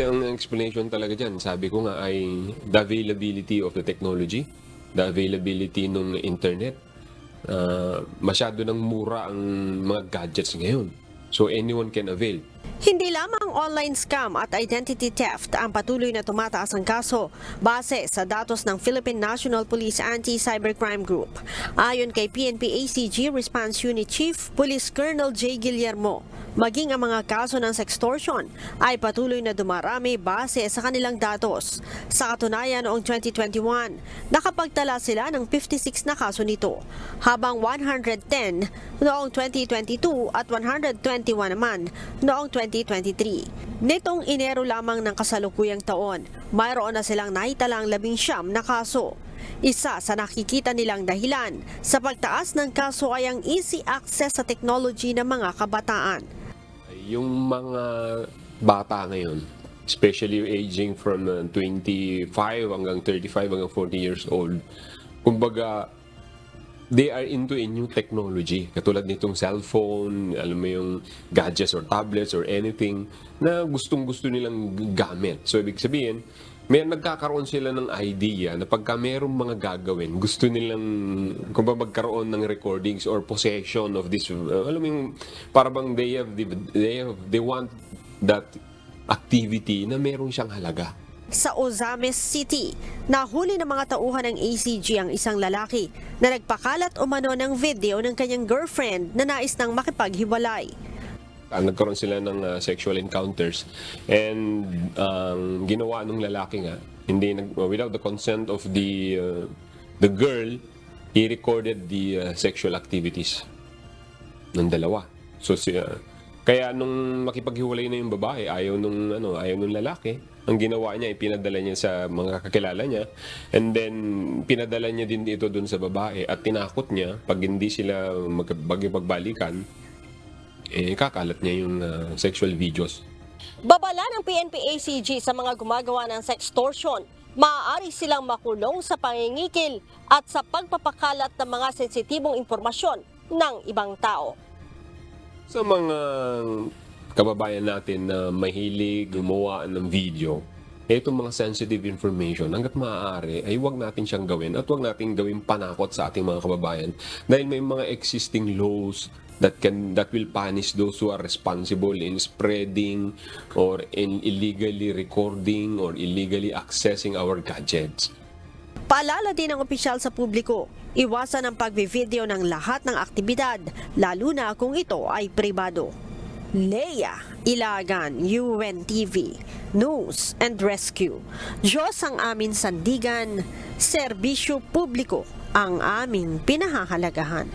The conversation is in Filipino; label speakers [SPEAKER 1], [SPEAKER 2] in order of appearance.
[SPEAKER 1] kasi ang explanation talaga dyan, sabi ko nga ay the availability of the technology, the availability ng internet. Ah, masyado ng mura ang mga gadgets ngayon. So anyone can avail.
[SPEAKER 2] Hindi lamang online scam at identity theft ang patuloy na tumataas ang kaso base sa datos ng Philippine National Police Anti-Cybercrime Group. Ayon kay PNP ACG Response Unit Chief Police Colonel J. Guillermo, maging ang mga kaso ng sextortion ay patuloy na dumarami base sa kanilang datos. Sa katunayan noong 2021, nakapagtala sila ng 56 na kaso nito, habang 110 noong 2022 at 121 naman noong 2023. Nitong Enero lamang ng kasalukuyang taon, mayroon na silang nahitalang labing siyam na kaso. Isa sa nakikita nilang dahilan sa pagtaas ng kaso ay ang easy access sa technology ng mga kabataan.
[SPEAKER 1] Yung mga bata ngayon, especially aging from uh, 25 hanggang 35 hanggang 40 years old, kumbaga, they are into a new technology. Katulad nitong cellphone, alam mo yung gadgets or tablets or anything na gustong-gusto nilang gamit. So, ibig sabihin, may nagkakaroon sila ng idea na pagka merong mga gagawin, gusto nilang kumbaga magkaroon ng recordings or possession of this, uh, alam mo yung, para bang they have, the, they have, they want that activity na meron siyang halaga.
[SPEAKER 2] Sa Ozames City, nahuli ng mga tauhan ng ACG ang isang lalaki na nagpakalat umano ng video ng kanyang girlfriend na nais nang makipaghiwalay.
[SPEAKER 1] Ah, nagkaroon sila ng ah, sexual encounters. And ang ginawa ng lalaki nga hindi without the consent of the uh, the girl he recorded the uh, sexual activities ng dalawa. So si, ah, kaya nung makipaghiwalay na yung babae ayaw nung ano ayaw nung lalaki ang ginawa niya ipinadala niya sa mga kakilala niya and then pinadala niya din ito dun sa babae at tinakot niya pag hindi sila mag- magbalikan eh, kakalat niya yung ah, sexual videos.
[SPEAKER 2] Babala ng PNP-ACG sa mga gumagawa ng sextortion, maaari silang makulong sa pangingikil at sa pagpapakalat ng mga sensitibong impormasyon ng ibang tao.
[SPEAKER 1] Sa mga kababayan natin na mahilig gumawa ng video, itong mga sensitive information, hanggat maaari, ay huwag natin siyang gawin at huwag natin gawin panakot sa ating mga kababayan dahil may mga existing laws that can that will punish those who are responsible in spreading or in illegally recording or illegally accessing our gadgets.
[SPEAKER 2] Paalala din ng opisyal sa publiko, iwasan ang pagbivideo ng lahat ng aktibidad, lalo na kung ito ay pribado. Leia Ilagan, UNTV, News and Rescue. Diyos ang aming sandigan, serbisyo publiko ang aming pinahahalagahan.